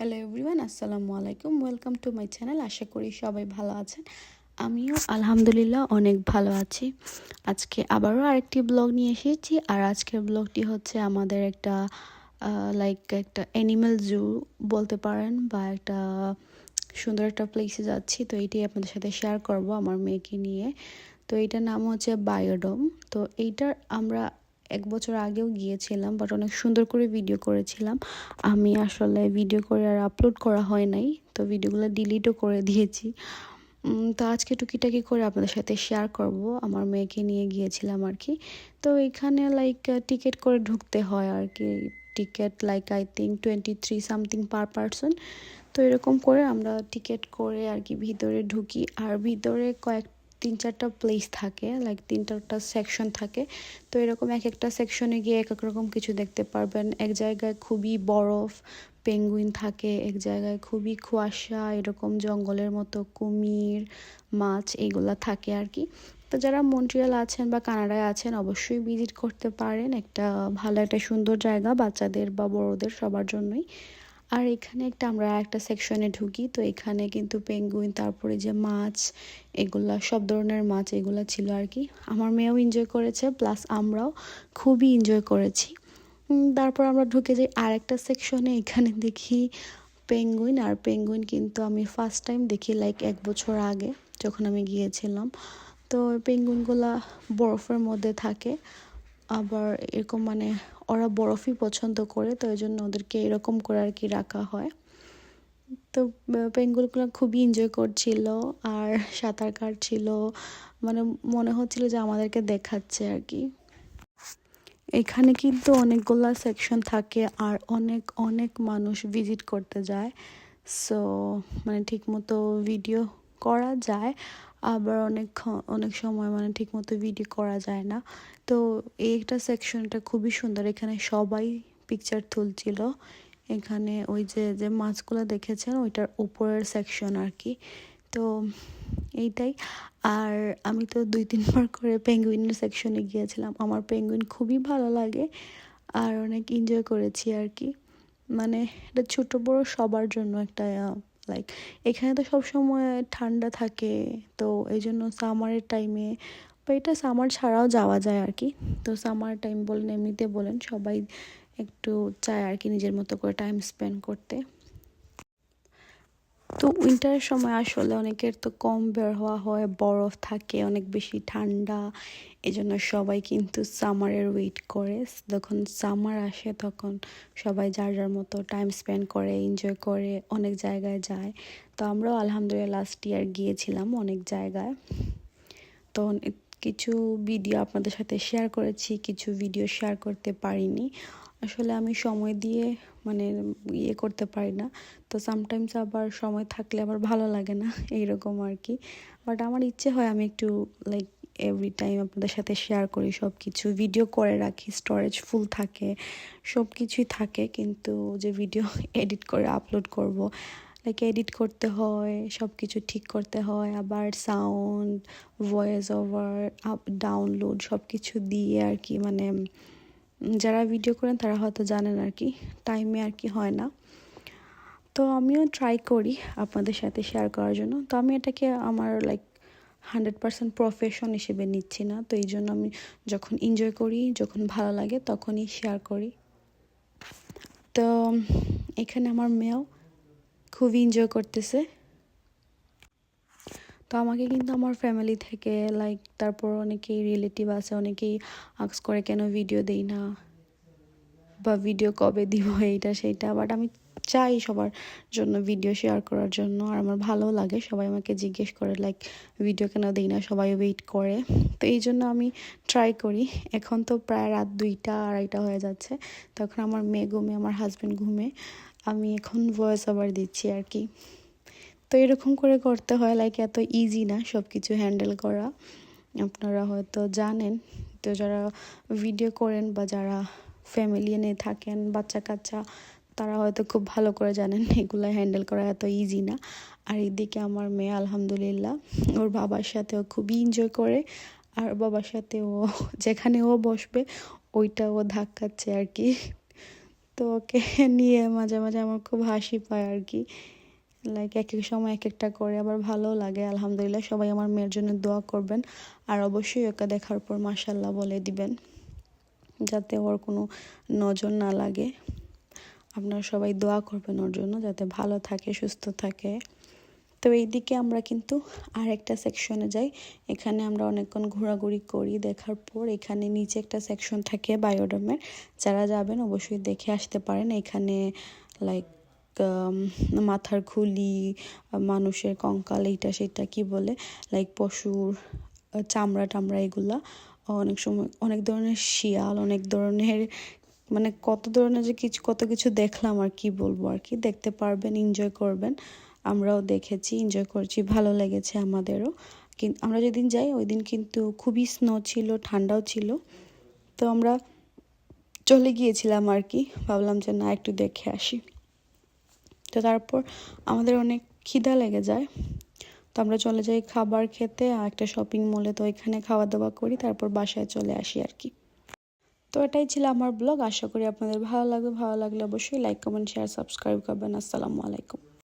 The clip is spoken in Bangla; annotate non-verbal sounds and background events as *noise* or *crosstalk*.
হ্যালো এভরিওয়ান আসসালামু আলাইকুম। ওয়েলকাম টু মাই চ্যানেল আশা করি সবাই ভালো আছেন। আমিও আলহামদুলিল্লাহ অনেক ভালো আছি। আজকে আবারও আরেকটি ব্লগ নিয়ে এসেছি। আর আজকের ব্লগটি হচ্ছে আমাদের একটা লাইক একটা অ্যানিম্যাল জু বলতে পারেন বা একটা সুন্দর একটা প্লেসে যাচ্ছি। তো এইটাই আপনাদের সাথে শেয়ার করব আমার মেয়েকে নিয়ে। তো এইটার নাম হচ্ছে বায়োডোম তো এইটার আমরা এক বছর আগেও গিয়েছিলাম বাট অনেক সুন্দর করে ভিডিও করেছিলাম। আমি আসলে ভিডিও করে আর আপলোড করা হয় নাই, তো ভিডিওগুলো ডিলিটও করে দিয়েছি। তো আজকে টুকিটাকি করে আপনাদের সাথে শেয়ার করব, আমার মেয়েকে নিয়ে গিয়েছিলাম আর কি। তো এখানে লাইক টিকিট করে ঢুকতে হয় আর কি। Ticket like I think twenty three something per per তো এরকম করে আমরা টিকিট করে আর কি ভিতরে ঢুকি। আর ভিতরে কয়েক তিন চারটা প্লেস থাকে লাইক তিন চারটা সেকশন থাকে। তো এরকম এক একটা সেকশনে গিয়ে এক এক রকম কিছু দেখতে পারবেন। এক জায়গায় খুবই বরফ পেঙ্গুইন থাকে, এক জায়গায় খুবই কুয়াশা, এরকম জঙ্গলের মতো কুমির, মাছ এইগুলা থাকে আর কি। তো যারা মন্ট্রিয়াল আছেন বা কানাডায় আছেন, অবশ্যই ভিজিট করতে পারেন। একটা ভালো, একটা সুন্দর জায়গা বাচ্চাদের বা বড়োদের সবার জন্যই। আর এখানে একটা আমরা একটা সেকশনে ঢুকি, তো এখানে কিন্তু পেঙ্গুইন তারপরে যে মাছ, এগুলা সব ধরনের মাছ এগুলা ছিল আর কি। আমার মেয়েও এনজয় করেছে প্লাস আমরাও খুবই এনজয় করেছি। তারপর আমরা ঢুকে যাই আর একটা সেকশনে এখানে দেখি পেঙ্গুইন আর পেঙ্গুইন কিন্তু আমি ফার্স্ট টাইম দেখি লাইক এক বছর আগে, যখন আমি গিয়েছিলাম। তো পেঙ্গুইনগুলা বরফের মধ্যে থাকে আবার এরকম মানে ওরা বরফই পছন্দ করে, তো এই জন্য ওদেরকে এরকম করে আর কি রাখা হয়। তো পেঙ্গুলগুলো খুবই এনজয় করছিল, আর সাঁতার কাটছিল মানে মনে হচ্ছিল যে আমাদেরকে দেখাচ্ছে আর কি এখানে কিন্তু অনেকগুলো সেকশন থাকে, আর অনেক অনেক মানুষ ভিজিট করতে যায়। সো মানে ঠিকমতো ভিডিও করা যায়। আবার অনেক অনেক সময় মানে ঠিকমতো ভিডিও করা যায় না। তো এই একটা সেকশনটা খুবই সুন্দর। এখানে সবাই পিকচার তুলছিল। এখানে ওই যে যে মাছগুলো দেখেছেন, ওইটার উপরের সেকশন আর কি তো এইটাই। আর আমি তো দুই, তিনবার করে পেঙ্গুইনের সেকশনে গিয়েছিলাম। আমার পেঙ্গুইন খুবই ভালো লাগে। আর অনেক এনজয় করেছি আর কি মানে এটা ছোট বড় সবার জন্য একটা লাইক এখানে তো সব সময় ঠান্ডা থাকে, তো এই জন্য সামারের টাইমে বা এটা সামার ছাড়াও যাওয়া যায় আর কি তো সামার টাইম বলেন, এমনিতে বলেন, সবাই একটু চায় আর কি নিজের মতো করে টাইম স্পেন্ড করতে। তো উইন্টারের সময় আসলে অনেকের তো কম বের হওয়া হয়, বরফ থাকে, অনেক বেশি ঠান্ডা। এজন্য সবাই কিন্তু সামারের ওয়েট করে। যখন সামার আসে তখন সবাই যার যার মতো টাইম স্পেন্ড করে এনজয় করে, অনেক জায়গায় যায়। তো আমরাও আলহামদুলিল্লাহ লাস্ট ইয়ার গিয়েছিলাম অনেক জায়গায়। তো কিছু ভিডিও আপনাদের সাথে শেয়ার করেছি, কিছু ভিডিও শেয়ার করতে পারিনি। আসলে আমি সময় দিয়ে মানে ইয়ে করতে পারি না। তো সামটাইমস আবার সময় থাকলে আবার ভালো লাগে না, *laughs* এইরকম আর কি বাট আমার ইচ্ছে হয় আমি একটু লাইক এভরি টাইম আপনাদের সাথে শেয়ার করি সব কিছু ভিডিও করে রাখি স্টোরেজ ফুল থাকে সব কিছুই থাকে। কিন্তু যে ভিডিও এডিট *laughs* করে আপলোড করব লাইক এডিট করতে হয় সব কিছু ঠিক করতে হয়, আবার sound voice over up download সব কিছু দিয়ে আর কি মানে যারা ভিডিও করেন, তারা হয়তো জানেন আর কি। টাইমে আর কি হয় না। তো আমিও ট্রাই করি আপনাদের সাথে শেয়ার করার জন্য। তো আমি এটাকে আমার লাইক হান্ড্রেড পারসেন্ট প্রফেশন হিসেবে নিচ্ছি না। তো এই জন্য আমি যখন এনজয় করি, যখন ভালো লাগে, তখনই শেয়ার করি। তো, এখানে আমার মেয়েও খুবই এনজয় করতেছে। তো আমাকে কিন্তু আমার ফ্যামিলি থেকে লাইক তারপর অনেকেই রিলেটিভ আছে, অনেকেই আক্স করে, কেন ভিডিও দেই না? বা ভিডিও কবে দিব? এইটা, সেইটা। বাট আমি চাই সবার জন্য ভিডিও শেয়ার করার জন্য। আর আমার ভালো লাগে, সবাই আমাকে জিজ্ঞেস করে লাইক ভিডিও কেন দিই না? সবাই ওয়েট করে। তো এই জন্য আমি ট্রাই করি। এখন তো প্রায় রাত দুইটা, আড়াইটা হয়ে যাচ্ছে। তখন আমার মেয়ে ঘুমে, আমার হাজব্যান্ড ঘুমে। আমি এখন ভয়েস ওভার দিচ্ছি আর কি। তো এরকম করে করতে হয় লাইক এত ইজি না সব কিছু হ্যান্ডেল করা। আপনারা হয়তো জানেন, তো যারা ভিডিও করেন বা যারা ফ্যামিলি নিয়ে থাকেন বাচ্চা কাচ্চা তারা হয়তো খুব ভালো করে জানেন *laughs* এগুলো হ্যান্ডেল করা এত ইজি না। আর এদিকে আমার মেয়ে, আলহামদুলিল্লাহ, ওর বাবার সাথেও খুবই এনজয় করে। আর বাবার সাথে ও *laughs* যেখানে ও বসবে, ওইটা ও ধাক্কাচ্ছে আর কি। তো ওকে *laughs* নিয়ে মাঝে মাঝে আমার খুব হাসি পায় আর কি। লাইক এক এক সময় এক একটা করে, আবার ভালো লাগে, আলহামদুলিল্লাহ। সবাই আমার মেয়ের জন্য দোয়া করবেন। আর অবশ্যই ওকে দেখার পর মাসাল্লাহ বলে দিবেন, যাতে ওর কোনো নজর না লাগে। আপনারা সবাই দোয়া করবেন ওর জন্য, যাতে ভালো থাকে, সুস্থ থাকে। তো এইদিকে আমরা কিন্তু আর একটা সেকশনে যাই। এখানে আমরা অনেকক্ষণ ঘোরাঘুরি করি দেখার পর। এখানে নিচে একটা সেকশন থাকে বায়োডামের যারা যাবেন অবশ্যই দেখে আসতে পারেন। এখানে লাইক মাথার খুলি মানুষের কঙ্কাল, এইটা সেটা কি বলে? লাইক পশুর চামড়া টামড়া এগুলা। অনেক সময়, অনেক ধরনের শিয়াল, অনেক ধরনের মানে কত ধরনের যে কিছু, কত কিছু দেখলাম আর কি বলব আর কি। দেখতে পারবেন এনজয় করবেন। আমরাও দেখেছি এনজয় করছি, ভালো লেগেছে আমাদেরও। কিন্তু আমরা যেদিন যাই, ওই দিন কিন্তু খুবই স্নো ছিল, ঠান্ডাও ছিল। তো আমরা চলে গিয়েছিলাম আর কি। ভাবলাম যে না, একটু দেখে আসি। তো তারপর আমাদের অনেক খিদা লেগে যায়। তো আমরা চলে যাই খাবার খেতে একটা শপিং মলে তো এখানে খাওয়া দাওয়া করি, তারপর বাসায় চলে আসি আর কি। তো এটাই ছিল আমার ব্লগ আশা করি আপনাদের ভালো লাগবে। ভালো লাগলে অবশ্যই লাইক কমেন্ট শেয়ার সাবস্ক্রাইব করবেন। আসসালামু আলাইকুম।